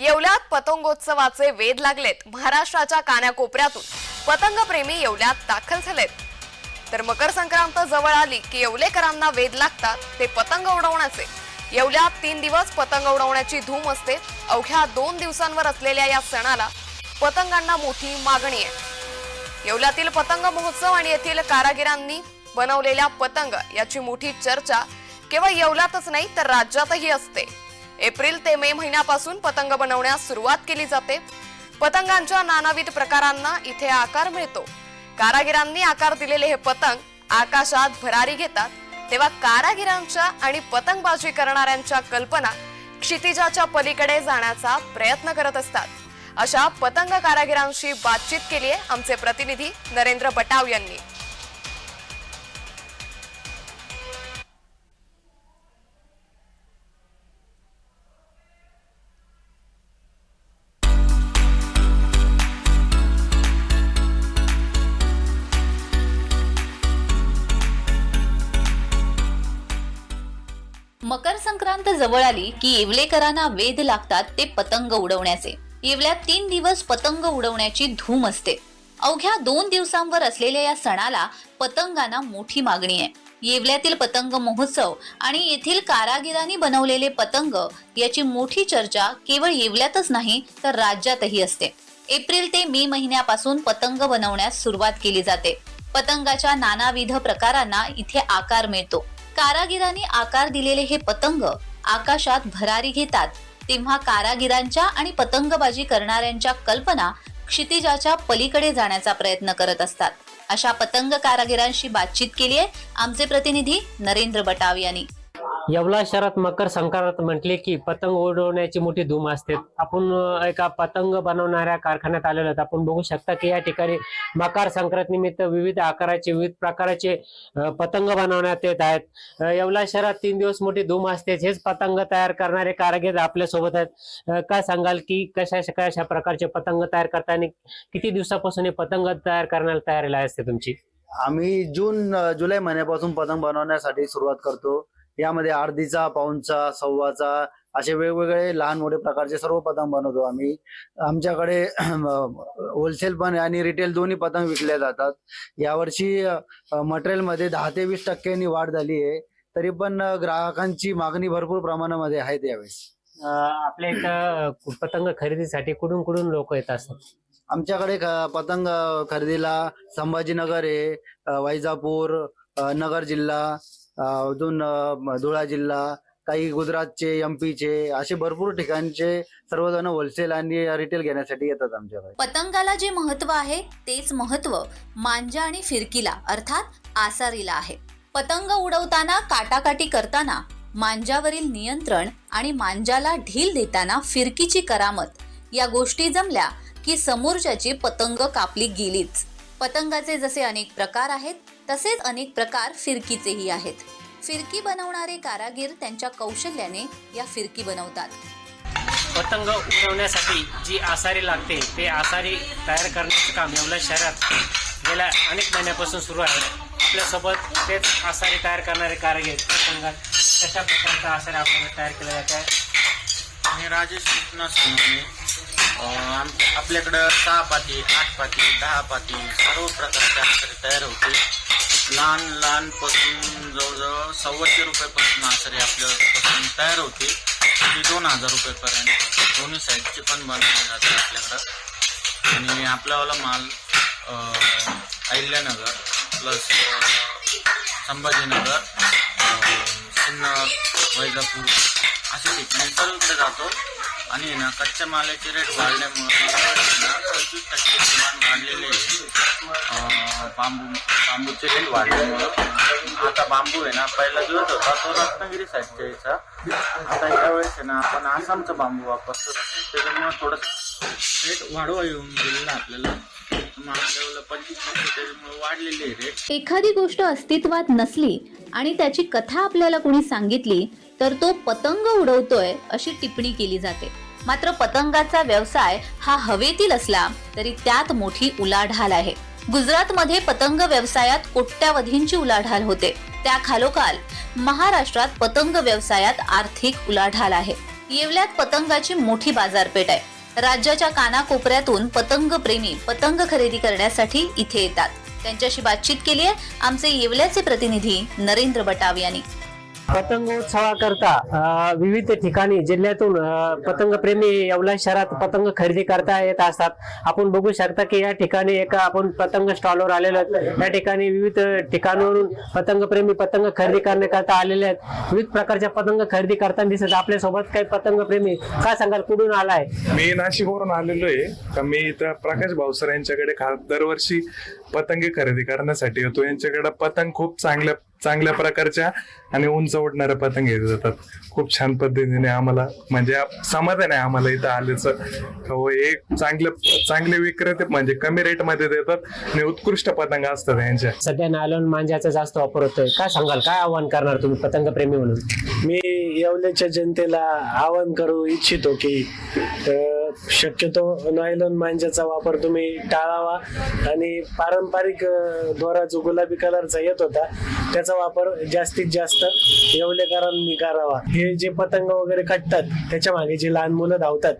येवल्यात पतंगोत्सवाचे वेध लागलेत. महाराष्ट्राच्या कानाकोपऱ्यातून पतंगप्रेमी येवल्यात दाखल झालेत. तर मकर संक्रांत जवळ आली की येवलेकरांना वेध लागतात ते पतंग उडवण्याचे. येवल्यात तीन दिवस पतंग उडवण्याची धूम असते. अवघ्या दोन दिवसांवर असलेल्या या सणाला पतंगांना मोठी मागणी आहे. येवल्यातील पतंग महोत्सव आणि येथील कारागिरांनी बनवलेल्या पतंग याची मोठी चर्चा केवळ येवल्यातच नाही तर राज्यातही असते. एप्रिल ते मे महिन्यापासून पतंग बनवण्यास सुरुवात केली जाते. पतंगांच्या नानाविध प्रकारांना इथे आकार मिळतो. कारागिरांनी आकार दिलेले हे पतंग आकाशात भरारी घेतात. तेव्हा कारागिरांच्या आणि पतंगबाजी करणाऱ्यांच्या कल्पना क्षितिजाच्या पलीकडे जाण्याचा प्रयत्न करत असतात. अशा पतंग कारागिरांशी बातचीत केली आहे आमचे प्रतिनिधी नरेंद्र बटाव यांनी. संक्रांत जवळ आली की येवलेकरांना वेध लागतात ते पतंग उडवण्याचे. येवल्यात तीन दिवस पतंग उडवण्याची धूम असते. अवघ्या दोन दिवसांवर असलेल्या या सणाला पतंगांना मोठी मागणी आहे. येवल्यातील पतंग महोत्सव आणि येथील कारागिरांनी बनवलेले पतंग याची मोठी चर्चा केवळ येवल्यातच नाही तर राज्यातही असते. एप्रिल ते मे महिन्यापासून पतंग बनवण्यास सुरुवात केली जाते. पतंगाच्या नानाविध प्रकारांना इथे आकार मिळतो. कारागिरांनी आकार दिलेले हे पतंग आकाशात भरारी घेतात. तेव्हा कारागिरांच्या आणि पतंगबाजी करणाऱ्यांच्या कल्पना क्षितिजाच्या पलीकडे जाण्याचा प्रयत्न करत असतात. अशा पतंग कारागिरांशी बातचीत केली आहे आमचे प्रतिनिधी नरेंद्र बटाव यांनी. येवला शहरात मकर संक्रांत म्हटले की पतंग उडवण्याची मोठी धूम असते. आपण एका पतंग बनवणाऱ्या कारखान्यात आलेलो आहोत. आपण बघू शकता की या ठिकाणी मकर संक्रांत निमित्त विविध आकाराचे विविध प्रकाराचे पतंग बनवण्यात येत आहेत. अं, येवला शहरात तीन दिवस मोठी धूम असते. हेच पतंग तयार करणारे कारागीर आपल्यासोबत आहेत काय सांगाल की कशा कशा प्रकारचे पतंग तयार करताना किती दिवसापासून हे पतंग तयार करण्याला तयारीला असते तुमची? आम्ही जून जुलै महिन्यापासून पतंग बनवण्यासाठी सुरुवात करतो. यामध्ये अर्धीचा पाऊंचा सव्वाचा असे वेगवेगळे लहान मोठे प्रकारचे सर्व पतंग बनवतो आम्ही. आमच्याकडे होलसेल पण आणि रिटेल दोन्ही पतंग विकले जातात. यावर्षी मटेरियलमध्ये दहा ते वीस टक्क्यांनी वाढ झाली आहे. तरी पण ग्राहकांची मागणी भरपूर प्रमाणामध्ये आहे यावेळेस. अं, आपल्या इथं पतंग खरेदीसाठी कुठून कुठून लोक येत असतात? आमच्याकडे पतंग खरेदीला संभाजीनगर आहे वैजापूर नगर जिल्हा अजून धुळा जिल्हा काही गुजरातचे एमपीचे असे भरपूर ठिकाणचे सर्वजण होलसेल आणि रिटेल घेण्यासाठी येतात आमच्याकडे. पतंगाला जे महत्त्व आहे तेच महत्त्व मांजा आणि फिरकीला अर्थात आसारीला आहे. पतंग उडवताना काटाकाटी करताना मांजावरील नियंत्रण आणि मांजाला ढील देताना फिरकीची करामत या गोष्टी जमल्या की समोरच्याची पतंग कापली गेलीच. पतंगाचे जसे अनेक प्रकार आहेत तसेच अनेक प्रकार फिरकीचेही आहेत. फिरकी बनवणारे कारागीर त्यांच्या कौशल्याने या फिरकी बनवतात. पतंग उडवण्यासाठी जी आसारी लागते ते आसारी तयार करण्याचं काम येवला शहरात गेल्या अनेक महिन्यापासून सुरू आहे. आपल्यासोबत तेच आसारी तयार करणारे कारागीर पतंगात कशा प्रकारचा आसारी आपल्याला तयार केला जात आहे? मी राजेश आपल्याकडं सहा पाती आठ पाती दहा पाती सर्व प्रकारचे आसरे तयार होते लहान लहानपासून जवळजवळ सव्वाशे रुपयापासून आसरे आपल्यापासून तयार होते ते दोन हजार रुपयेपर्यंत. दोन्ही साईडचे पण बनवले जाते आपल्याकडं. आणि आपल्यावाला माल अहिल्यानगर प्लस संभाजीनगर. सिन्नर वैजापूर असे ठिकाणी सर्वकडे जातो. आणि ना कच्च्या मालाचे रेट वाढल्यामुळे पंचवीस टक्के प्रमाण वाढलेले आहे. बांबू बांबूचे रेट वाढल्यामुळं. आता बांबू आहे ना पहिला जो होता तो रत्नागिरी साईडच्या यायचा आता यावेळेस आहे ना आपण आसामचा बांबू वापरतो. त्याच्यामुळे थोडंसं रेट वाढवा येऊन गेलेला आपल्याला. एखादी गोष्ट अस्तित्वात नसली आणि त्याची कथा आपल्याला कोणी सांगितली तर तो पतंग उडवतोय अशी टिप्पणी केली जाते. मात्र पतंगाचा व्यवसाय हा हवेतील असला तरी त्यात मोठी उलाढाल आहे. गुजरातमध्ये पतंग व्यवसायात कोट्यावधींची उलाढाल होते. त्या खालोखाल महाराष्ट्रात पतंग व्यवसायात आर्थिक उलाढाल आहे. येवल्यात पतंगाची मोठी बाजारपेठ आहे. राज्याच्या कानाकोपऱ्यातून पतंग प्रेमी पतंग खरेदी करण्यासाठी इथे येतात. त्यांच्याशी बातचीत केली आहे आमचे येवल्याचे प्रतिनिधी नरेंद्र बटाव यांनी. पतंगोत्सवाकरता विविध ठिकाणी जिल्ह्यातून पतंग प्रेमी येवला शहरात पतंग खरेदी करता येत असतात. आपण बघू शकता की या ठिकाणी एका आपण पतंग स्टॉलवर आलेलो आहेत. या ठिकाणी विविध ठिकाणावरून पतंग प्रेमी पतंग खरेदी करण्याकरता आलेले आहेत. विविध प्रकारच्या पतंग खरेदी करताना दिसत आपल्यासोबत काही पतंग प्रेमी काय सांगाल? कुठून आलाय? मी नाशिकवरून आलेलो आहे. का मी इथं प्रकाश भावसर यांच्याकडे खा दरवर्षी पतंगे खरेदी करण्यासाठी येतो. यांच्याकडे पतंग खूप चांगल्या चांगल्या प्रकारच्या आणि उंच उडणाऱ्या पतंग घेतले जातात खूप छान पद्धतीने आम्हाला म्हणजे समाधान आहे आम्हाला इथं आल्याचं. हो हे चांगले चांगले विक्रेते म्हणजे कमी रेटमध्ये देतात आणि उत्कृष्ट पतंग असतात यांच्या. सध्या नायलॉन मांजाचा जास्त वापर होतोय. काय सांगाल काय आव्हान करणार तुम्ही पतंग प्रेमी म्हणून? मी येवल्याच्या जनतेला आवाहन करू इच्छितो की शक्यतो नायलॉन मांजाचा वापर तुम्ही टाळावा. आणि पारंपरिक दोरा जो गुलाबी कलरचा येत होता त्याचा वापर जास्तीत जास्त येवलेकरांनी करावा. हे जे पतंग वगैरे कटतात त्याच्यामागे जे लहान मुलं धावतात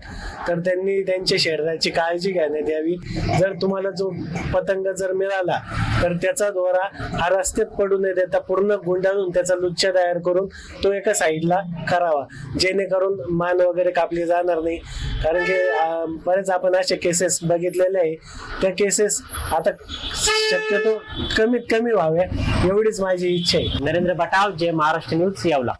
तर त्यांनी त्यांच्या शरीराची काळजी घेण्यात यावी. जर तुम्हाला जो पतंग जर मिळाला तर त्याचा दोरा हा रस्त्यात पडू न देता पूर्ण गुंडाळून त्याचा लुच्छा तयार करून तो एका साईडला करावा. जेणेकरून मान वगैरे कापली जाणार नाही. कारण की बरेच आपण असे केसेस बघितलेले आहे. त्या केसेस आता शक्यतो कमीत कमी व्हाव्या एवढीच माझी इच्छा आहे नरेंद्र बटाव जे महाराष्ट्र न्यूज यावला